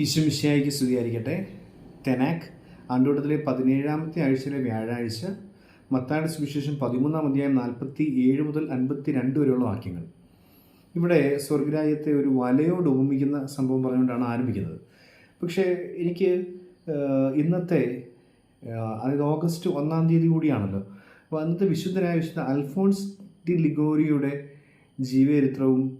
ഈശ്വമിശിയായിക്ക് സ്തുതിയായിരിക്കട്ടെ. തെനാക്ക് ആണ്ടോട്ടത്തിലെ പതിനേഴാമത്തെ ആഴ്ചയിലെ വ്യാഴാഴ്ച മത്തായുടെ സുവിശേഷം പതിമൂന്നാം അധ്യായം നാൽപ്പത്തി ഏഴ് മുതൽ അൻപത്തി രണ്ട് വരെയുള്ള വാക്യങ്ങൾ. ഇവിടെ സ്വർഗരാജ്യത്തെ ഒരു വലയോട് ഉപമിക്കുന്ന സംഭവം പറഞ്ഞുകൊണ്ടാണ് ആരംഭിക്കുന്നത്. പക്ഷേ എനിക്ക് ഇന്നത്തെ അതായത് ഓഗസ്റ്റ് ഒന്നാം തീയതി കൂടിയാണല്ലോ. അപ്പോൾ അന്നത്തെ വിശുദ്ധനായ വിശുദ്ധ അൽഫോൺസ് ഡി ലിഗോറിയുടെ ജീവചരിത്രവും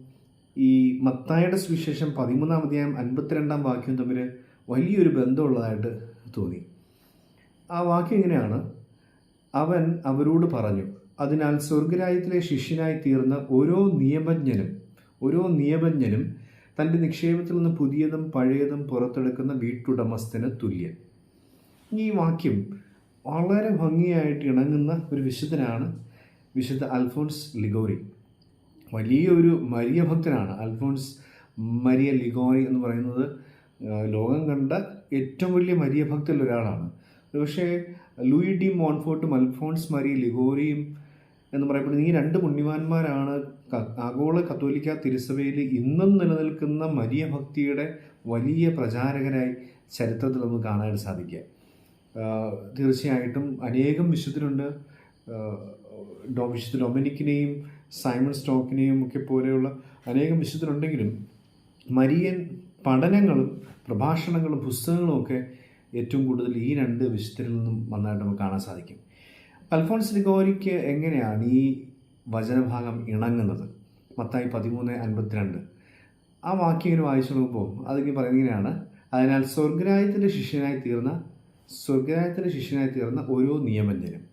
ഈ മത്തായുടെ സുവിശേഷം പതിമൂന്നാം അധ്യായം അൻപത്തിരണ്ടാം വാക്യവും തമ്മിൽ വലിയൊരു ബന്ധമുള്ളതായിട്ട് തോന്നി. ആ വാക്യം ഇങ്ങനെയാണ്. അവൻ അവരോട് പറഞ്ഞു അതിനാൽ സ്വർഗരാജ്യത്തിലെ ശിഷ്യനായി തീർന്ന ഓരോ നിയമജ്ഞനും ഓരോ നിയമജ്ഞനും തന്റെ നിക്ഷേപത്തിൽ നിന്ന് പുതിയതും പഴയതും പുറത്തെടുക്കുന്ന വീട്ടുടമസ്ഥന് തുല്യൻ. ഈ വാക്യം വളരെ ഭംഗിയായിട്ട് ഇണങ്ങുന്ന ഒരു വിശുദ്ധനാണ് വിശുദ്ധ അൽഫോൺസ് ലിഗോറി. വലിയൊരു മരിയ ഭക്തനാണ് അൽഫോൺസ് മരിയ ലിഗോറി എന്ന് പറയുന്നത് ലോകം കണ്ട ഏറ്റവും വലിയ മരിയ ഭക്തരിൽ ഒരാളാണ്. പക്ഷേ ലൂയി ഡി മോൺഫോർട്ടും അൽഫോൺസ് മരിയ ലിഗോറിയും എന്ന് പറയപ്പെടുന്ന ഈ രണ്ട് പുണ്യവാന്മാരാണ് ആഗോള കത്തോലിക്ക തിരുസഭയിൽ ഇന്നും നിലനിൽക്കുന്ന മരിയ ഭക്തിയുടെ വലിയ പ്രചാരകരായി ചരിത്രത്തിൽ നമുക്ക് കാണാനായിട്ട് സാധിക്കുക. തീർച്ചയായിട്ടും അനേകം വിശുദ്ധരുണ്ട്. വിശുദ്ധ ഡൊമിനിക്കിനെയും സൈമൺ സ്റ്റോക്കിനെയും ഒക്കെ പോലെയുള്ള അനേകം വിശുദ്ധരുണ്ടെങ്കിലും മരിയൻ പഠനങ്ങളും പ്രഭാഷണങ്ങളും പുസ്തകങ്ങളും ഒക്കെ ഏറ്റവും കൂടുതൽ ഈ രണ്ട് വിശുദ്ധരിൽ നിന്നും വന്നതായിട്ട് നമുക്ക് കാണാൻ സാധിക്കും. അൽഫോൺസ് ലിഗോരിക്ക് എങ്ങനെയാണ് ഈ വചനഭാഗം ഇണങ്ങുന്നത്? മത്തായി പതിമൂന്ന് അൻപത്തിരണ്ട്. ആ വാക്യം ഇങ്ങനെ വായിച്ചു നോക്കുമ്പോൾ അതിങ്ങനെ പറയുന്നത് ഇങ്ങനെയാണ് അതിനാൽ സ്വർഗരാജ്യത്തിന്റെ ശിഷ്യനായി തീർന്ന സ്വർഗരാജ്യത്തിന്റെ ശിഷ്യനായി തീർന്ന ഓരോ നിയമജ്ഞനും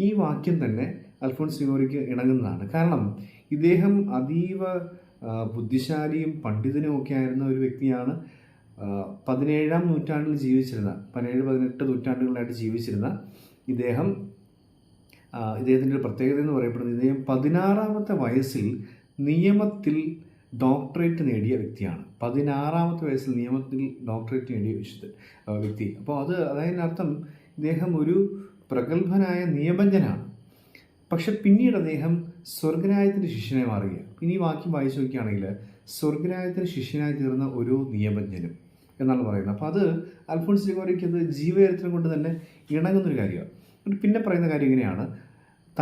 ഈ വാക്യം തന്നെ അൽഫോൺസ് സിനോറിക്ക് ഇണങ്ങുന്നതാണ്. കാരണം ഇദ്ദേഹം അതീവ ബുദ്ധിശാലിയും പണ്ഡിതനും ഒക്കെ ആയിരുന്ന ഒരു വ്യക്തിയാണ് പതിനേഴാം നൂറ്റാണ്ടിൽ ജീവിച്ചിരുന്ന പതിനേഴ് പതിനെട്ട് നൂറ്റാണ്ടുകളിലായിട്ട് ജീവിച്ചിരുന്ന ഇദ്ദേഹം ഇദ്ദേഹത്തിന്റെ ഒരു പ്രത്യേകത എന്ന് പറയപ്പെടുന്നത് ഇദ്ദേഹം പതിനാറാമത്തെ വയസ്സിൽ നിയമത്തിൽ ഡോക്ടറേറ്റ് നേടിയ വ്യക്തിയാണ്. പതിനാറാമത്തെ വയസ്സിൽ നിയമത്തിൽ ഡോക്ടറേറ്റ് നേടിയ വിശുദ്ധ വ്യക്തി. അപ്പോൾ അത് അതായതിനർത്ഥം ഇദ്ദേഹം ഒരു പ്രഗത്ഭനായ നിയമജ്ഞനാണ്. പക്ഷെ പിന്നീട് അദ്ദേഹം സ്വർഗരായത്തിന്റെ ശിഷ്യനായി മാറുകയാണ്. ഇനി വാക്യം വായിച്ചു നോക്കുകയാണെങ്കിൽ സ്വർഗരായത്തിന്റെ ശിഷ്യനായി തീർന്ന ഓരോ നിയമജ്ഞനും എന്നാണ് പറയുന്നത്. അപ്പോൾ അത് അൽഫോൺസ് ലിഗോറിക്ക് അത് ജീവചരിത്രം കൊണ്ട് തന്നെ ഇണങ്ങുന്നൊരു കാര്യമാണ്. പിന്നെ പറയുന്ന കാര്യം ഇങ്ങനെയാണ്.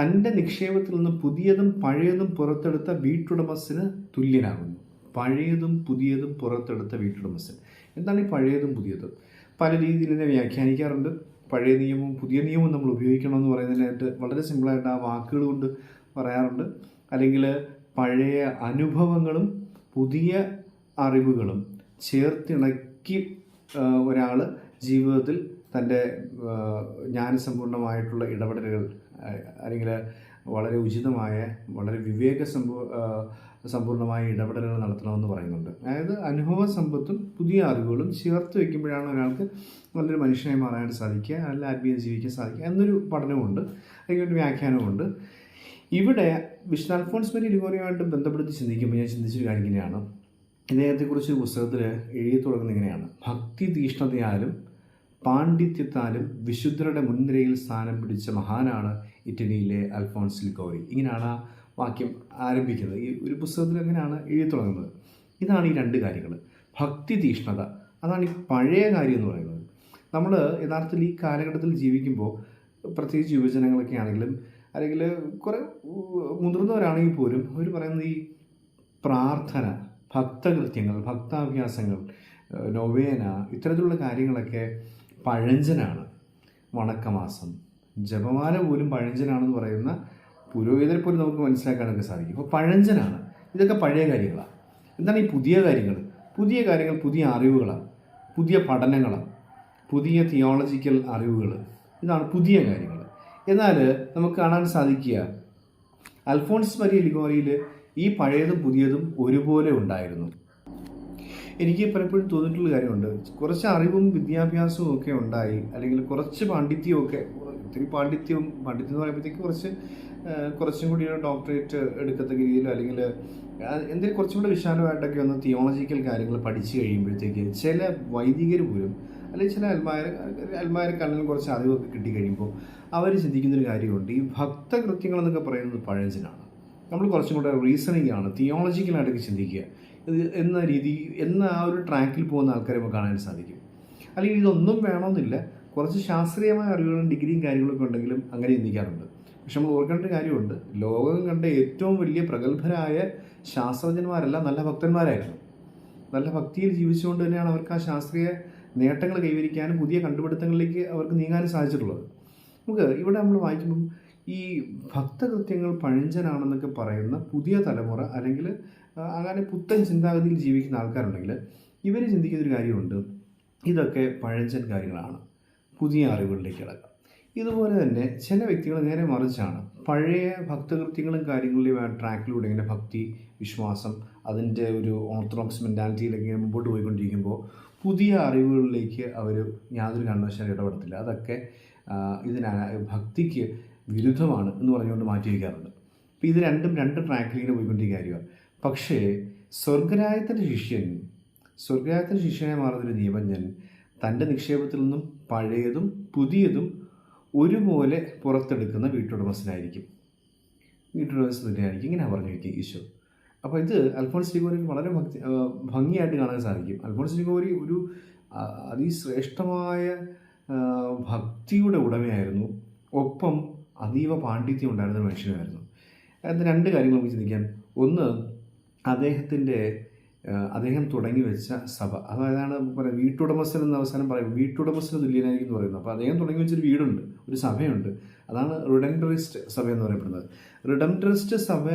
തന്റെ നിക്ഷേപത്തിൽ നിന്ന് പുതിയതും പഴയതും പുറത്തെടുത്ത വീട്ടുടമസ്ഥന് തുല്യനാകുന്നു. പഴയതും പുതിയതും പുറത്തെടുത്ത വീട്ടുടമസ്ഥൻ. എന്താണ് ഈ പഴയതും പുതിയതും? പല രീതിയിൽ ഇതിനെ വ്യാഖ്യാനിക്കാറുണ്ട്. പഴയ നിയമവും പുതിയ നിയമവും നമ്മൾ ഉപയോഗിക്കണം എന്ന് പറയുന്നതിനായിട്ട് വളരെ സിമ്പിളായിട്ട് ആ വാക്കുകൾ കൊണ്ട് പറയാറുണ്ട്. അല്ലെങ്കിൽ പഴയ അനുഭവങ്ങളും പുതിയ അറിവുകളും ചേർത്തിണക്കി ഒരാൾ ജീവിതത്തിൽ തന്റെ ജ്ഞാനസമ്പൂർണമായിട്ടുള്ള ഇടപെടലുകൾ അല്ലെങ്കിൽ വളരെ ഉചിതമായ വളരെ വിവേക സമ്പൂ ആ, സമ്പൂർണമായ ഇടപെടലുകൾ നടത്തണമെന്ന് പറയുന്നുണ്ട്. അതായത് അനുഭവ സമ്പത്തും പുതിയ അറിവുകളും ചേർത്ത് വയ്ക്കുമ്പോഴാണ് ഒരാൾക്ക് നല്ലൊരു മനുഷ്യനായി മാറാനായിട്ട് സാധിക്കുക നല്ല ആത്മീയ ജീവിക്കാൻ സാധിക്കുക എന്നൊരു പഠനമുണ്ട് അതിനൊരു വ്യാഖ്യാനമുണ്ട് ഇവിടെ വിഷ്ണു അൽഫോൺസ് മരി ലിഗോറിയുമായിട്ട് ബന്ധപ്പെടുത്തി ചിന്തിക്കുമ്പോൾ ഞാൻ ചിന്തിച്ചൊരു കാര്യം ഇങ്ങനെയാണ്. ഇദ്ദേഹത്തെക്കുറിച്ച് പുസ്തകത്തിൽ എഴുതി തുടങ്ങുന്നത് ഇങ്ങനെയാണ്. ഭക്തി തീഷ്ണതയാലും പാണ്ഡിത്യത്താലും വിശുദ്ധരുടെ മുൻനിരയിൽ സ്ഥാനം പിടിച്ച മഹാനാണ് ഇറ്റലിയിലെ അൽഫോൺസ് ലിഗോറി. ഇങ്ങനെയാണ് ആ വാക്യം ആരംഭിക്കുന്നത്. ഈ ഒരു പുസ്തകത്തിൽ എങ്ങനെയാണ് എഴുതി തുടങ്ങുന്നത്? ഇതാണ് ഈ രണ്ട് കാര്യങ്ങൾ. ഭക്തി തീഷ്ണത അതാണ് ഈ പഴയ കാര്യം എന്ന് പറയുന്നത്. നമ്മൾ യഥാർത്ഥത്തിൽ ഈ കാലഘട്ടത്തിൽ ജീവിക്കുമ്പോൾ പ്രത്യേകിച്ച് യുവജനങ്ങളൊക്കെ ആണെങ്കിലും അല്ലെങ്കിൽ കുറേ മുതിർന്നവരാണെങ്കിൽ പോലും അവർ പറയുന്നത് ഈ പ്രാർത്ഥന ഭക്തകൃത്യങ്ങൾ ഭക്താഭ്യാസങ്ങൾ നൊവേന ഇത്തരത്തിലുള്ള കാര്യങ്ങളൊക്കെ പഴഞ്ചനാണ്. വണക്കമാസം ജപമാല പോലും പഴഞ്ചനാണെന്ന് പറയുന്ന പുരോഹിതരെ പോലും നമുക്ക് മനസ്സിലാക്കാനൊക്കെ സാധിക്കും. അപ്പോൾ പഴഞ്ചനാണ്. ഇതൊക്കെ പഴയ കാര്യങ്ങളാണ് എന്താണ് ഈ പുതിയ കാര്യങ്ങൾ പുതിയ കാര്യങ്ങൾ പുതിയ അറിവുകളാണ് പുതിയ പഠനങ്ങളാണ് പുതിയ തിയോളജിക്കൽ അറിവുകൾ ഇതാണ് പുതിയ കാര്യങ്ങൾ എന്നാൽ നമുക്ക് കാണാൻ സാധിക്കുക അൽഫോൺസ് മരിയ ലിഗോറിയിൽ ഈ പഴയതും പുതിയതും ഒരുപോലെ ഉണ്ടായിരുന്നു. എനിക്ക് പലപ്പോഴും തോന്നിയിട്ടുള്ള കാര്യമുണ്ട്. കുറച്ച് അറിവും വിദ്യാഭ്യാസവും ഒക്കെ ഉണ്ടായി അല്ലെങ്കിൽ കുറച്ച് പാണ്ഡിത്യവും ഒക്കെ ഒത്തിരി പാണ്ഡിത്യവും പാണ്ഡിത്യം എന്ന് പറയുമ്പോഴത്തേക്ക് കുറച്ച് കുറച്ചും കൂടി ഡോക്ടറേറ്റ് എടുക്കത്തക്ക രീതിയിലോ അല്ലെങ്കിൽ എന്തെങ്കിലും കുറച്ചും കൂടി വിശാലമായിട്ടൊക്കെ ഒന്ന് തിയോളജിക്കൽ കാര്യങ്ങൾ പഠിച്ചു കഴിയുമ്പോഴത്തേക്ക് ചില വൈദികർ പോലും അല്ലെങ്കിൽ ചില അൽമാര അൽമാരക്കാണെങ്കിലും കുറച്ച് അറിവൊക്കെ കിട്ടിക്കഴിയുമ്പോൾ അവർ ചിന്തിക്കുന്നൊരു കാര്യമുണ്ട്. ഈ ഭക്തകൃത്യങ്ങൾ എന്നൊക്കെ പറയുന്നത് പഴഞ്ചനാണ് നമ്മൾ കുറച്ചും കൂടെ റീസണിങ് ആണ് തിയോളജിക്കലായിട്ടൊക്കെ ചിന്തിക്കുക. ഇത് എന്ന രീതി എന്ന ആ ഒരു ട്രാക്കിൽ പോകുന്ന ആൾക്കാരെ നമുക്ക് കാണാൻ സാധിക്കും. അല്ലെങ്കിൽ ഇതൊന്നും വേണമെന്നില്ല. കുറച്ച് ശാസ്ത്രീയമായ അറിവുകളും ഡിഗ്രിയും കാര്യങ്ങളൊക്കെ ഉണ്ടെങ്കിലും അങ്ങനെ ചിന്തിക്കാറുണ്ട്. പക്ഷെ നമ്മൾ ഓർക്കേണ്ട ഒരു കാര്യമുണ്ട്. ലോകം കണ്ട ഏറ്റവും വലിയ പ്രഗത്ഭരായ ശാസ്ത്രജ്ഞന്മാരല്ല നല്ല ഭക്തന്മാരായിരുന്നു. നല്ല ഭക്തിയിൽ ജീവിച്ചുകൊണ്ട് തന്നെയാണ് അവർക്ക് ആ ശാസ്ത്രീയ നേട്ടങ്ങൾ കൈവരിക്കാനും പുതിയ കണ്ടുപിടുത്തങ്ങളിലേക്ക് അവർക്ക് നീങ്ങാനും സാധിച്ചിട്ടുള്ളത്. നമുക്ക് ഇവിടെ നമ്മൾ വായിക്കുമ്പം ഈ ഭക്തകൃത്യങ്ങൾ പഴഞ്ചനാണെന്നൊക്കെ പറയുന്ന പുതിയ തലമുറ അല്ലെങ്കിൽ അങ്ങനെ പുത്തൻ ചിന്താഗതിയിൽ ജീവിക്കുന്ന ആൾക്കാരുണ്ടെങ്കിൽ ഇവർ ചിന്തിക്കുന്നൊരു കാര്യമുണ്ട്. ഇതൊക്കെ പഴഞ്ചൻ കാര്യങ്ങളാണ്. പുതിയ അറിവുകളിലേക്ക് കിടക്കാം. ഇതുപോലെ തന്നെ ചില വ്യക്തികൾ നേരെ മറിച്ചാണ് പഴയ ഭക്തകൃത്യങ്ങളും കാര്യങ്ങളിലും ട്രാക്കിലൂടെ ഇങ്ങനെ ഭക്തി വിശ്വാസം അതിന്റെ ഒരു ഓർത്തഡോക്സ് മെന്റാലിറ്റിയിലൊക്കെ മുമ്പോട്ട് പോയിക്കൊണ്ടിരിക്കുമ്പോൾ പുതിയ അറിവുകളിലേക്ക് അവർ യാതൊരു കാരണവശാലും ഇടപെടത്തില്ല. അതൊക്കെ ഇതിന ഭക്തിക്ക് വിരുദ്ധമാണ് എന്ന് പറഞ്ഞുകൊണ്ട് മാറ്റി വയ്ക്കാറുണ്ട് അപ്പോൾ ഇത് രണ്ടും രണ്ട് ട്രാക്കിൽ ഇങ്ങനെ പോയിക്കൊണ്ടിരിക്കുന്ന കാര്യമാണ്. പക്ഷേ സ്വർഗരായത്തിന്റെ ശിഷ്യൻ സ്വർഗരായത്തിന്റെ ശിഷ്യനെ മാറുന്നൊരു നിയമജ്ഞൻ തന്റെ നിക്ഷേപത്തിൽ നിന്നും പഴയതും പുതിയതും ഒരുപോലെ പുറത്തെടുക്കുന്ന വീട്ടുടമസ്ഥനായിരിക്കും. വീട്ടുടമസ്ഥ തന്നെയായിരിക്കും ഇങ്ങനെ പറഞ്ഞു ഈശോ. അപ്പോൾ ഇത് അൽഫോൺസ് ലിഗോറിക്ക് വളരെ ഭക്തി ഭംഗിയായിട്ട് കാണാൻ സാധിക്കും. അൽഫോൺസ് ഡിഗോരി ഒരു അതിശ്രേഷ്ഠമായ ഭക്തിയുടെ ഉടമയായിരുന്നു. ഒപ്പം അതീവ പാണ്ഡിത്യം ഉണ്ടായിരുന്ന മനുഷ്യനായിരുന്നു അത് രണ്ട് കാര്യങ്ങൾ നമുക്ക് ചിന്തിക്കാം. ഒന്ന് അദ്ദേഹത്തിന്റെ അദ്ദേഹം തുടങ്ങി വെച്ച സഭ. അതായതാണ് നമുക്ക് വീട്ടുടമസ്ഥൻ എന്ന അവസാനം പറയും വീട്ടുടമസ്ഥന് തുല്യനായിരിക്കും എന്ന് പറയുന്നത്. അപ്പോൾ അദ്ദേഹം തുടങ്ങി വെച്ചൊരു വീടുണ്ട് ഒരു സഭയുണ്ട്. അതാണ് റിഡൻഡറിസ്റ്റ് സഭ എന്ന് പറയപ്പെടുന്നത്. റിഡൻഡറിസ്റ്റ് സഭ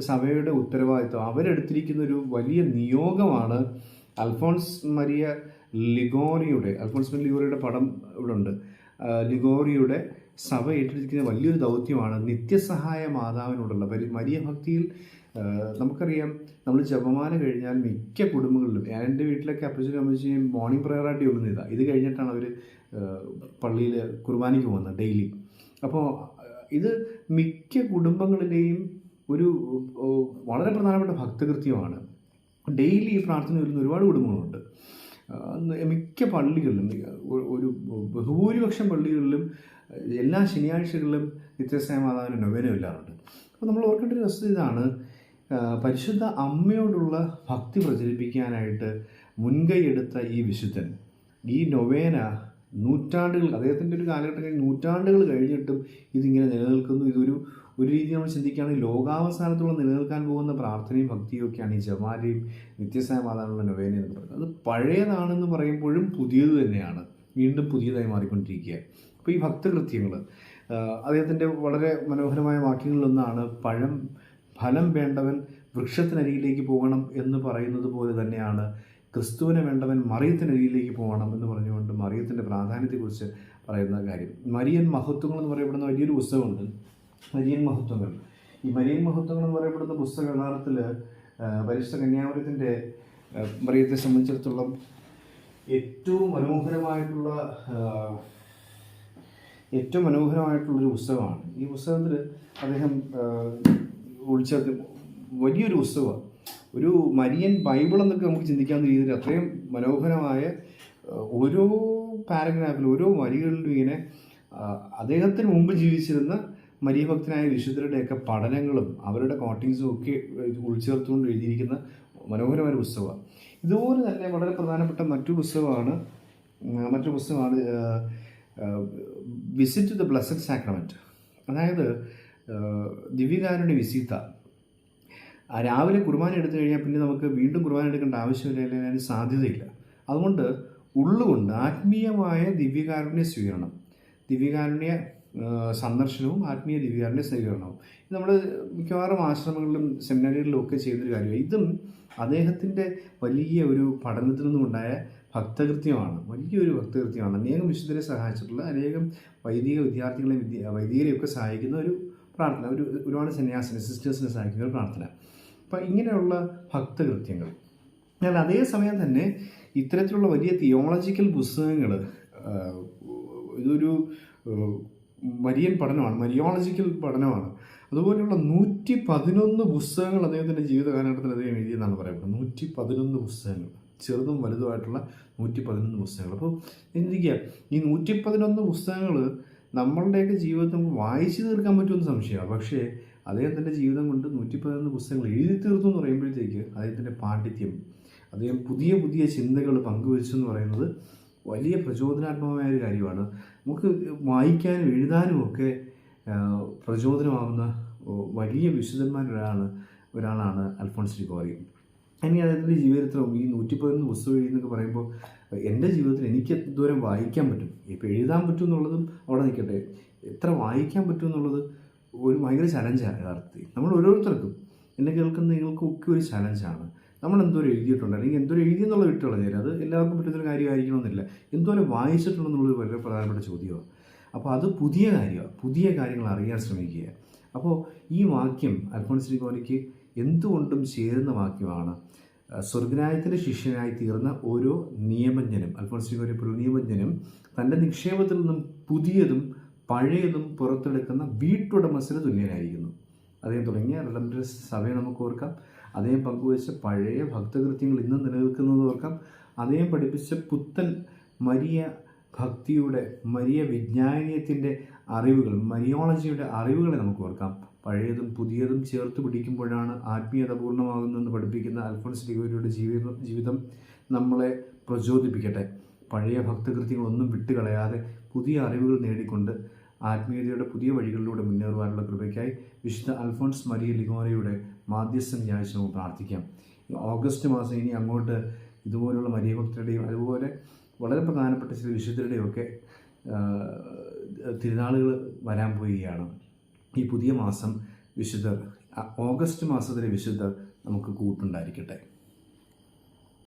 സഭയുടെ ഉത്തരവാദിത്വം. അവരെടുത്തിരിക്കുന്ന ഒരു വലിയ നിയോഗമാണ് അൽഫോൺസ് മരിയ ലിഗോറിയുടെ അൽഫോൺസ് മരിയ ലിഗോറിയുടെ പടം ഇവിടെ ഉണ്ട് ലിഗോറിയുടെ സഭ ഏറ്റെടുത്തിരിക്കുന്ന വലിയൊരു ദൗത്യമാണ് നിത്യസഹായ മാതാവിനോടുള്ള. മരിയ ഭക്തിയിൽ നമുക്കറിയാം നമ്മൾ ജപമാല കഴിഞ്ഞാൽ മിക്ക കുടുംബങ്ങളിലും എന്റെ വീട്ടിലൊക്കെ അപ്പച്ചനും അമ്മച്ചിയും മോർണിംഗ് പ്രയറായിട്ട് ചൊല്ലുന്ന ഇതാ ഇത് കഴിഞ്ഞിട്ടാണ് അവർ പള്ളിയിൽ കുർബാനയ്ക്ക് പോകുന്നത് ഡെയിലി. അപ്പോൾ ഇത് മിക്ക കുടുംബങ്ങളിലെയും ഒരു വളരെ പ്രധാനപ്പെട്ട ഭക്തകൃത്യമാണ്. ഡെയിലി ഈ പ്രാർത്ഥന വരുന്ന ഒരുപാട് കുടുംബങ്ങളുണ്ട്. മിക്ക പള്ളികളിലും ഒരു ബഹുഭൂരിപക്ഷം പള്ളികളിലും എല്ലാ ശനിയാഴ്ചകളിലും നിത്യസ്നേഹ മാതാവിന്റെ നൊവേന ഇല്ലാറുണ്ട് അപ്പോൾ നമ്മൾ ഓർക്കേണ്ട ഒരു വസ്തുത ഇതാണ് പരിശുദ്ധ അമ്മയോടുള്ള ഭക്തി പ്രചരിപ്പിക്കാനായിട്ട് മുൻകൈയെടുത്ത ഈ വിശുദ്ധൻ ഈ നൊവേന നൂറ്റാണ്ടുകൾ അദ്ദേഹത്തിന്റെ ഒരു കാലഘട്ടം കഴിഞ്ഞ് നൂറ്റാണ്ടുകൾ കഴിഞ്ഞിട്ടും ഇതിങ്ങനെ നിലനിൽക്കുന്നു. ഇതൊരു ഒരു രീതി നമ്മൾ ചിന്തിക്കുകയാണെങ്കിൽ ലോകാവസാനത്തോളം നിലനിൽക്കാൻ പോകുന്ന പ്രാർത്ഥനയും ഭക്തിയും ഒക്കെയാണ് ഈ ജമാലയും നിത്യസായ മാതാവിനുള്ള നൊവേന എന്ന് പറയുന്നത്. അത് പഴയതാണെന്ന് പറയുമ്പോഴും പുതിയത് തന്നെയാണ്. വീണ്ടും പുതിയതായി മാറിക്കൊണ്ടിരിക്കുക. അപ്പോൾ ഈ ഭക്തകൃത്യങ്ങൾ അദ്ദേഹത്തിന്റെ വളരെ മനോഹരമായ വാക്യങ്ങളിലൊന്നാണ് പഴം ഫലം വേണ്ടവൻ വൃക്ഷത്തിനരികിലേക്ക് പോകണം എന്ന് പറയുന്നത് പോലെ തന്നെയാണ് ക്രിസ്തുവിനെ വേണ്ടവൻ മറിയത്തിനരികിലേക്ക് പോകണം എന്ന് പറഞ്ഞുകൊണ്ട് മറിയത്തിന്റെ പ്രാധാന്യത്തെക്കുറിച്ച് പറയുന്ന കാര്യം. മരിയൻ മഹത്വങ്ങൾ എന്ന് പറയപ്പെടുന്ന വലിയൊരു പുസ്തകമുണ്ട്. മരിയൻ മഹത്വങ്ങൾ. ഈ മരിയൻ മഹത്വങ്ങൾ എന്ന് പറയപ്പെടുന്ന പുസ്തകം യഥാർത്ഥത്തിൽ പരിശുദ്ധ കന്യാമരത്തിന്റെ മറിയത്തെ സംബന്ധിച്ചിടത്തോളം ഏറ്റവും മനോഹരമായിട്ടുള്ള ഏറ്റവും മനോഹരമായിട്ടുള്ളൊരു പുസ്തകമാണ്. ഈ പുസ്തകത്തിൽ അദ്ദേഹം ഉൾച്ചേർത്ത് വലിയൊരു പുസ്തകമാണ് ഒരു മരിയൻ ബൈബിൾ എന്നൊക്കെ നമുക്ക് ചിന്തിക്കാവുന്ന രീതിയിൽ അത്രയും മനോഹരമായ ഓരോ പാരഗ്രാഫിലും ഓരോ വരികളിലും ഇങ്ങനെ അദ്ദേഹത്തിന് മുമ്പ് ജീവിച്ചിരുന്ന മരിയഭക്തനായ വിശുദ്ധരുടെയൊക്കെ പഠനങ്ങളും അവരുടെ കോട്ടിങ്സും ഒക്കെ ഉൾച്ചേർത്തുകൊണ്ട് എഴുതിയിരിക്കുന്ന മനോഹരമായ പുസ്തകമാണ് ഇതുപോലെ തന്നെ വളരെ പ്രധാനപ്പെട്ട മറ്റൊരു പുസ്തകമാണ് മറ്റൊരു പുസ്തകമാണ് വിസിറ്റ് ദ ബ്ലസ്സഡ് സാക്രമെന്റ് അതായത് ദിവ്യകാരുടെ വിസിത്ത ആ രാവിലെ കുർബാന എടുത്തു കഴിഞ്ഞാൽ പിന്നെ നമുക്ക് വീണ്ടും കുർബാന എടുക്കേണ്ട ആവശ്യമില്ല അല്ലെങ്കിൽ അതിന് സാധ്യതയില്ല. അതുകൊണ്ട് ഉള്ളുകൊണ്ട് ആത്മീയമായ ദിവ്യകാരുണ്യ സ്വീകരണം ദിവ്യകാരുണ്യ സന്ദർശനവും ആത്മീയ ദിവ്യകാരുണ്യ സ്വീകരണവും. ഇത് നമ്മൾ മിക്കവാറും ആശ്രമങ്ങളിലും സെമിനാരികളിലും ഒക്കെ ചെയ്യുന്നൊരു കാര്യമാണ്. ഇതും അദ്ദേഹത്തിന്റെ വലിയ ഒരു പഠനത്തിൽ നിന്നുണ്ടായ ഭക്തകൃത്യമാണ്. വലിയൊരു ഭക്തകൃത്യമാണ്. അനേകം വിശുദ്ധരെ സഹായിച്ചിട്ടുള്ള അനേകം വൈദിക വിദ്യാർത്ഥികളെ വിദ്യ വൈദികരെയൊക്കെ സഹായിക്കുന്ന ഒരു പ്രാർത്ഥന ഒരു ഒരുപാട് സന്യാസിനെ സിസ്റ്റേഴ്സിനെ സഹായിക്കുന്ന ഒരു പ്രാർത്ഥന. അപ്പം ഇങ്ങനെയുള്ള ഭക്തകൃത്യങ്ങൾ. എന്നാൽ അതേസമയം തന്നെ ഇത്തരത്തിലുള്ള വലിയ തിയോളജിക്കൽ പുസ്തകങ്ങൾ ഇതൊരു വലിയ പഠനമാണ് മരിയോളജിക്കൽ പഠനമാണ്. അതുപോലെയുള്ള നൂറ്റി പതിനൊന്ന് പുസ്തകങ്ങൾ അദ്ദേഹത്തിന്റെ ജീവിത കാലഘട്ടത്തിൽ അദ്ദേഹം എഴുതിയെന്നാണ് പറയപ്പെടുന്നത്. നൂറ്റി പതിനൊന്ന് പുസ്തകങ്ങൾ ചെറുതും വലുതുമായിട്ടുള്ള നൂറ്റി പതിനൊന്ന് പുസ്തകങ്ങൾ. അപ്പോൾ ചിന്തിക്കുക ഈ നൂറ്റി പതിനൊന്ന് പുസ്തകങ്ങൾ നമ്മളുടെയൊക്കെ ജീവിതത്തിൽ നമുക്ക് വായിച്ചു തീർക്കാൻ പറ്റുമെന്ന് സംശയമാണ്. പക്ഷേ അദ്ദേഹത്തിന്റെ ജീവിതം കൊണ്ട് നൂറ്റി പതിനൊന്ന് പുസ്തകങ്ങൾ എഴുതി തീർത്തു എന്ന് പറയുമ്പോഴത്തേക്ക് അദ്ദേഹത്തിന്റെ പാണ്ഡിത്യം അദ്ദേഹം പുതിയ പുതിയ ചിന്തകൾ പങ്കുവച്ചു എന്ന് പറയുന്നത് വലിയ പ്രചോദനാത്മകമായ ഒരു കാര്യമാണ്. നമുക്ക് വായിക്കാനും എഴുതാനും ഒക്കെ പ്രചോദനമാകുന്ന വലിയ വിശുദ്ധന്മാരൊരാളാണ് ഒരാളാണ് അൽഫോൺസ് ഡിക്കോറി ഇനി അദ്ദേഹത്തിന്റെ ജീവിതത്തിലും ഈ നൂറ്റി പതിനൊന്ന് പുസ്തകം എഴുതിയെന്നൊക്കെ പറയുമ്പോൾ എന്റെ ജീവിതത്തിൽ എനിക്ക് എന്തോരം വായിക്കാൻ പറ്റും. ഇപ്പോൾ എഴുതാൻ പറ്റും എന്നുള്ളതും അവിടെ നിൽക്കട്ടെ. എത്ര വായിക്കാൻ പറ്റും എന്നുള്ളത് ഒരു ഭയങ്കര ചലഞ്ചാണ് യഥാർത്ഥത്തിൽ. നമ്മൾ ഓരോരുത്തർക്കും എന്നെ കേൾക്കുന്ന നിങ്ങൾക്കൊക്കെ ഒരു ചലഞ്ചാണ് നമ്മൾ എന്തോരം എഴുതിയിട്ടുണ്ട്. അല്ലെങ്കിൽ എന്തോരം എഴുതി എന്നുള്ളത് വിട്ടുകളഞ്ഞാൽ അത് എല്ലാവർക്കും പറ്റുന്നൊരു കാര്യമായിരിക്കണമെന്നില്ല എന്തോരം വായിച്ചിട്ടുണ്ടെന്നുള്ളത് വളരെ പ്രധാനപ്പെട്ട ചോദ്യമാണ്. അപ്പോൾ അത് പുതിയ കാര്യമാണ്. പുതിയ കാര്യങ്ങൾ അറിയാൻ ശ്രമിക്കുക. അപ്പോൾ ഈ വാക്യം അൽഫോൺസ് ശ്രീകോലിക്ക് എന്തുകൊണ്ടും ചേരുന്ന വാക്യമാണ്. അഹ് ശിഷ്യനായി തീർന്ന ഓരോ നിയമജ്ഞനും അൽഫോൺസ് ഡിക്കോലി പോലുള്ള നിയമജ്ഞനും തന്റെ നിക്ഷേപത്തിൽ നിന്നും പുതിയതും പഴയതും പുറത്തെടുക്കുന്ന വീട്ടുടമസ്ഥന് തുല്യനായിരിക്കുന്നു. അദ്ദേഹം തുടങ്ങിയ റിഡംബ്രസ് സഭയെ നമുക്ക് ഓർക്കാം. അദ്ദേഹം പങ്കുവച്ച പഴയ ഭക്തകൃത്യങ്ങൾ ഇന്നും നിലനിൽക്കുന്നത് ഓർക്കാം. അദ്ദേഹം പഠിപ്പിച്ച പുത്തൻ മരിയ ഭക്തിയുടെ മരിയ വിജ്ഞാനീയത്തിന്റെ അറിവുകൾ മരിയോളജിയുടെ അറിവുകളെ നമുക്ക് ഓർക്കാം. പഴയതും പുതിയതും ചേർത്ത് പിടിക്കുമ്പോഴാണ് ആത്മീയത പൂർണമാകുന്നതെന്ന് പഠിപ്പിക്കുന്ന അൽഫോൺസ് ഡിഗോരിയുടെ ജീവിതം ജീവിതം നമ്മളെ പ്രചോദിപ്പിക്കട്ടെ. പഴയ ഭക്തകൃത്യങ്ങളൊന്നും വിട്ടുകളയാതെ പുതിയ അറിവുകൾ നേടിക്കൊണ്ട് ആത്മീയതയുടെ പുതിയ വഴികളിലൂടെ മുന്നേറുവാനുള്ള കൃപയ്ക്കായി വിശുദ്ധ അൽഫോൺസ് മരിയ ലിഗോറയുടെ മാധ്യസ്ഥം വ്യാഴ്ച നമുക്ക് പ്രാർത്ഥിക്കാം. ഓഗസ്റ്റ് മാസം ഇനി അങ്ങോട്ട് ഇതുപോലുള്ള മരിയ ഭക്തരുടെയും അതുപോലെ വളരെ പ്രധാനപ്പെട്ട ചില വിശുദ്ധരുടെയും ഒക്കെ തിരുനാളുകൾ വരാൻ പോവുകയാണ്. ഈ പുതിയ മാസം വിശുദ്ധർ ഓഗസ്റ്റ് മാസത്തിലെ വിശുദ്ധർ നമുക്ക് കൂട്ടുണ്ടായിരിക്കട്ടെ.